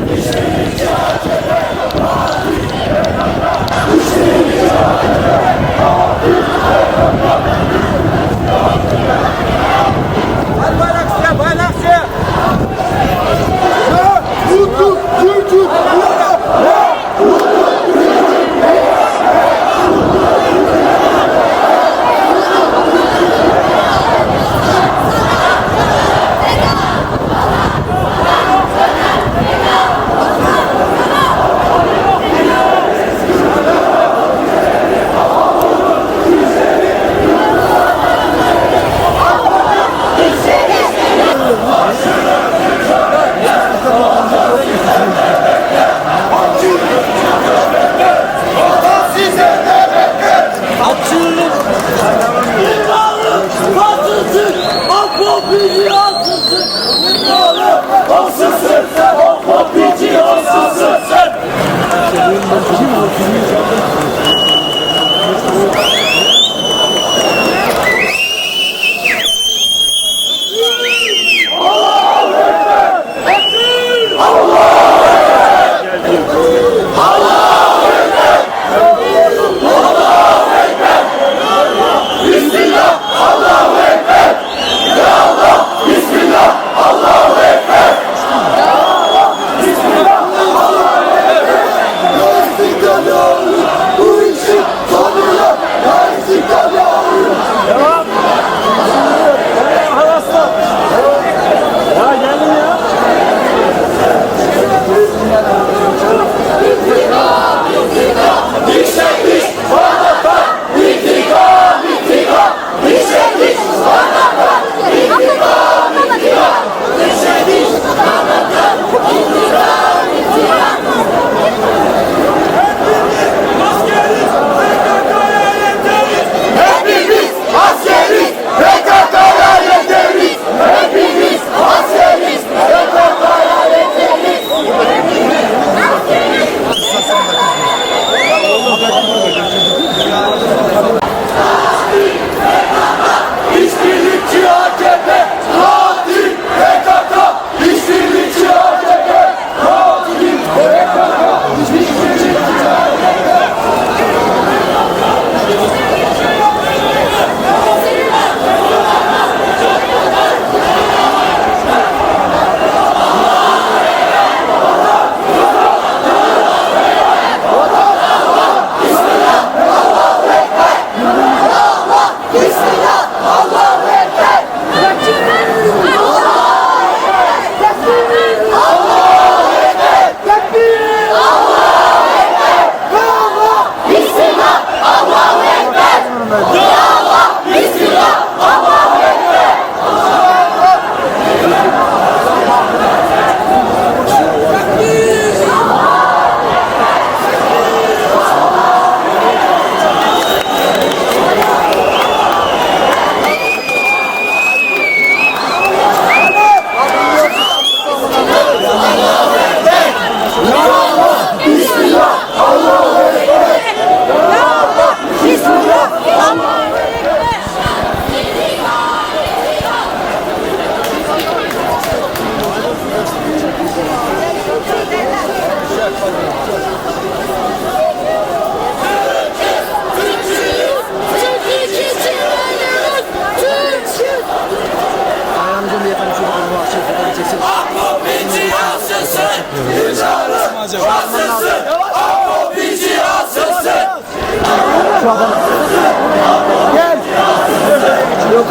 你是谁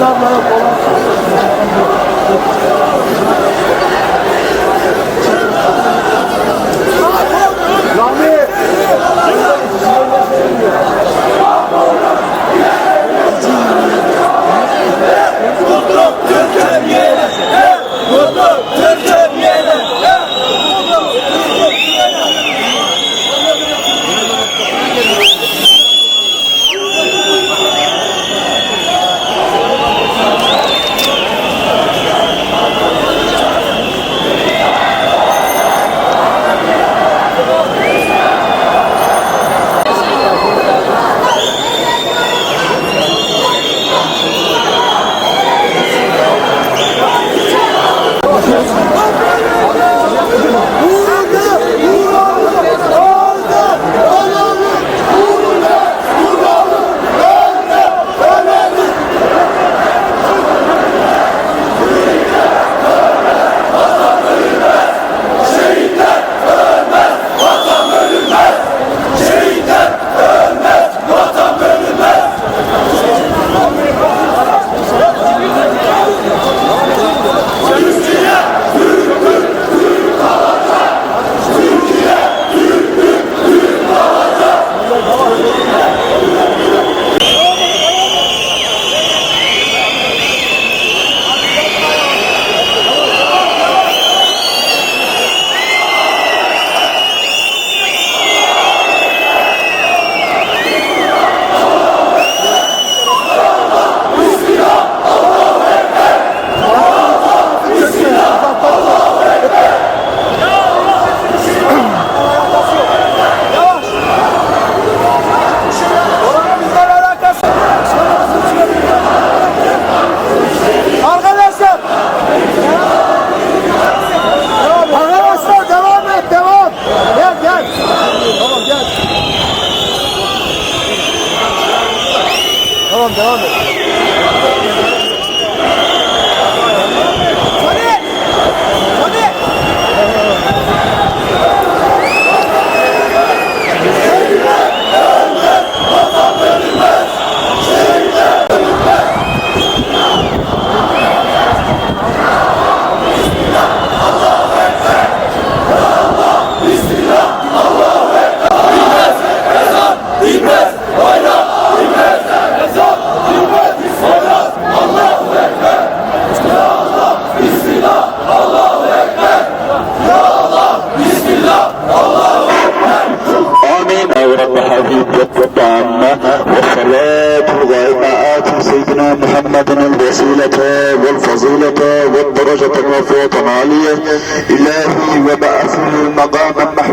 Muhtarlara falan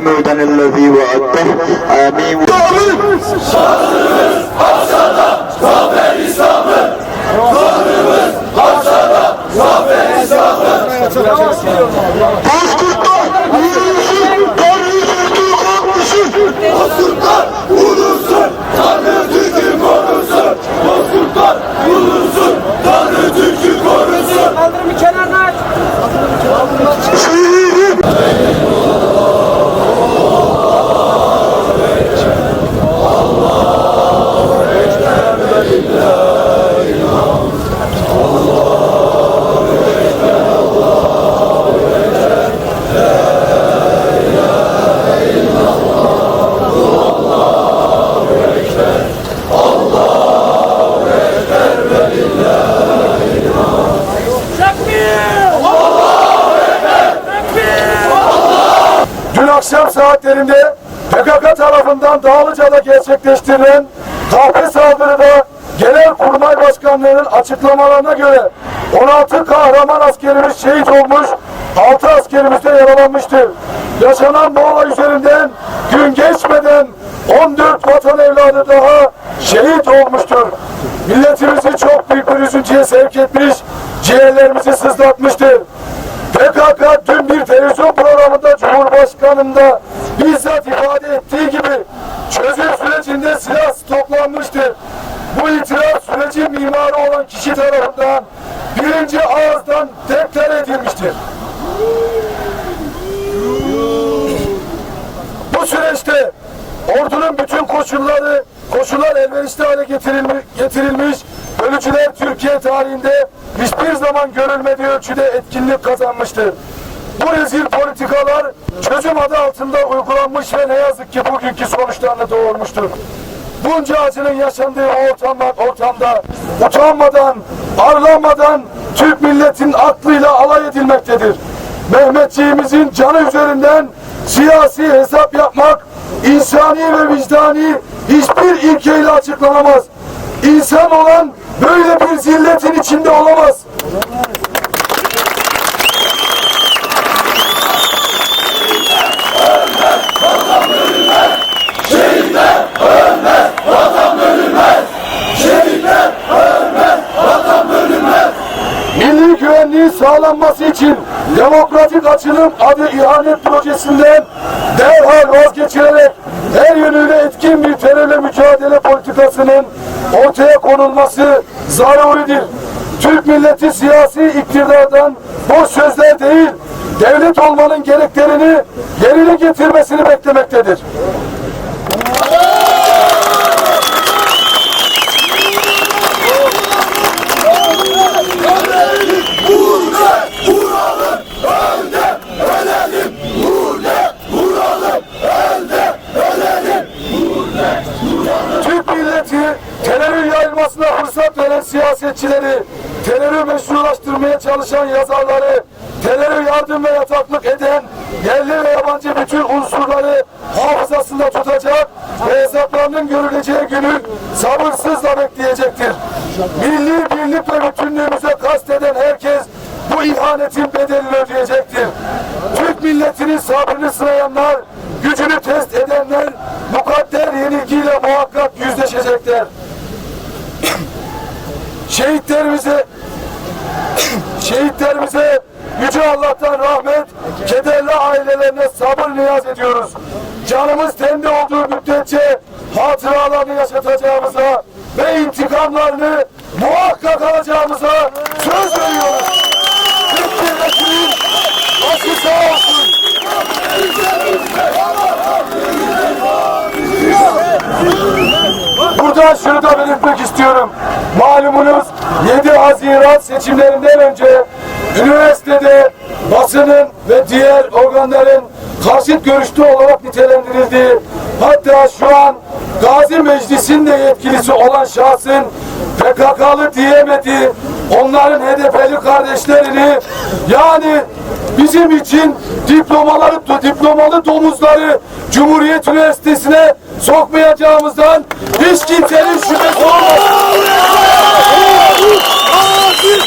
محمودا الذي وعدته آمين Dağlıca'da gerçekleştirilen kahpe saldırıda Genelkurmay Başkanlığı'nın açıklamalarına göre 16 kahraman askerimiz şehit olmuş, 6 askerimiz de yaralanmıştır. Yaşanan bu olay üzerinden gün geçmeden 14 vatan evladı daha şehit olmuştur. Milletimizi çok büyük bir üzüntüye sevk etmiş, ciğerlerimizi sızlatmıştır. PKK dün bir televizyon programında Cumhurbaşkanı'nda bizzat ifade ettiği gibi çözüm sürecinde silah stoklanmıştır. Bu itiraz sürecin mimarı olan kişi tarafından birinci ağızdan deklar edilmiştir. Bu süreçte ordunun bütün koşulları, koşullar elverişli hale getirilmiş, getirilmiş bölücüler Türkiye tarihinde hiçbir zaman görülmediği ölçüde etkinlik kazanmıştır. Bu rezil politikalar çözüm adı altında uygulanmış ve ne yazık ki bugünkü sonuçlarını doğurmuştur. Bunca acının yaşandığı o ortamda, ortamda utanmadan, arlanmadan Türk milletin aklıyla alay edilmektedir. Mehmetçiğimizin canı üzerinden siyasi hesap yapmak insani ve vicdani hiçbir ilkeyle açıklanamaz. İnsan olan böyle bir zilletin içinde olamaz. Milli güvenliğin sağlanması için demokratik açılım adı ihanet projesinden derhal vazgeçilerek her yönüyle etkin bir terörle mücadele politikasının ortaya konulması zaruridir. Türk milleti siyasi iktidardan boş sözler değil, devlet olmanın gereklerini yerine getirmesini beklemektedir. Burada vuralım, önde ölelim. Burada vuralım, önde ölelim. Türk milleti terörün yayılmasına fırsat veren siyasetçileri, terörü meşrulaştırmaya çalışan yazarları, teröre yardım ve yataklık eden yerli ve yabancı bütün unsurları hafızasında tutacak ve hesaplarının görüleceği günü sabırsızla bekleyecektir. Milli birlik ve bütünlüğümüze kasteden herkes bu ihanetin bedelini ödeyecektir. Türk milletinin sabrını sınayanlar, gücünü test edenler mukadder yenilgiyle muhakkak yüzleşecekler. Şehitlerimize şehitlerimize Yüce Allah'tan rahmet, kederli ailelerine sabır niyaz ediyoruz. Canımız tende olduğu müddetçe hatıralarını yaşatacağımıza ve intikamlarını muhakkak alacağımıza söz veriyoruz. Türk milletinin başı sağ olsun. Buradan şunu da belirtmek istiyorum. Malumunuz 7 Haziran seçimlerinden önce üniversitede basının ve diğer organların karşıt görüşlü olarak nitelendirildiği hatta şu an Gazi Meclisi'nin de yetkilisi olan şahsın PKK'lı diyemedi onların HDP'li kardeşlerini yani bizim için diplomaları, diplomalı domuzları Cumhuriyet Üniversitesi'ne sokmayacağımızdan hiç kimsenin şüphesi olmasın. adil.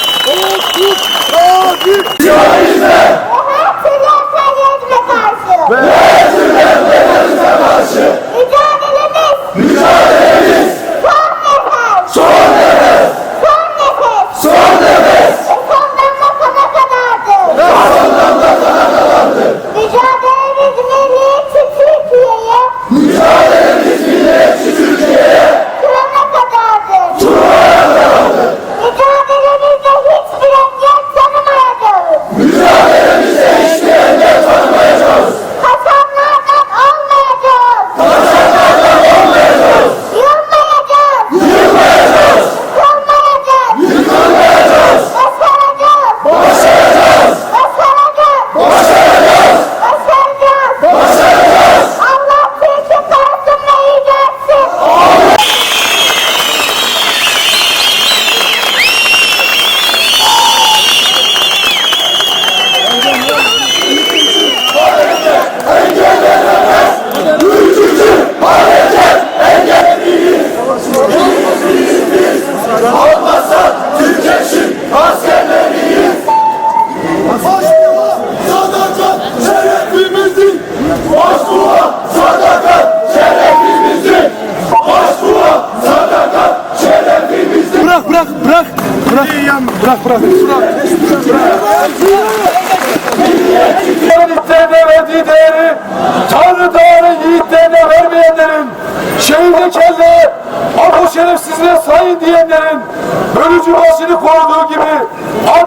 Ve her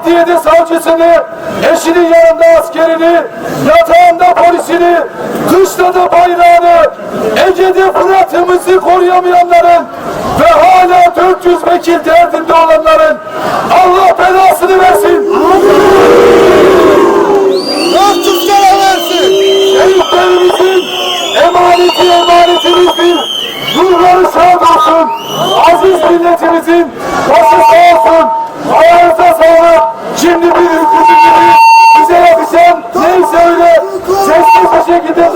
adliyede savcısını, eşinin yanında askerini, yatağında polisini, kışta da bayrağını, Ege'de Fırat'ımızı koruyamayanların ve hala 400 vekil derdinde olanların Allah belasını versin. Dört kere versin. Şehitlerimizin emaneti emanetimizdir. Ruhları sağ olsun. Aziz milletimizin başı sağ olsun. Ayağınıza şimdi bir ülkücü gibi bize yakışan neyse öyle sessiz bir şekilde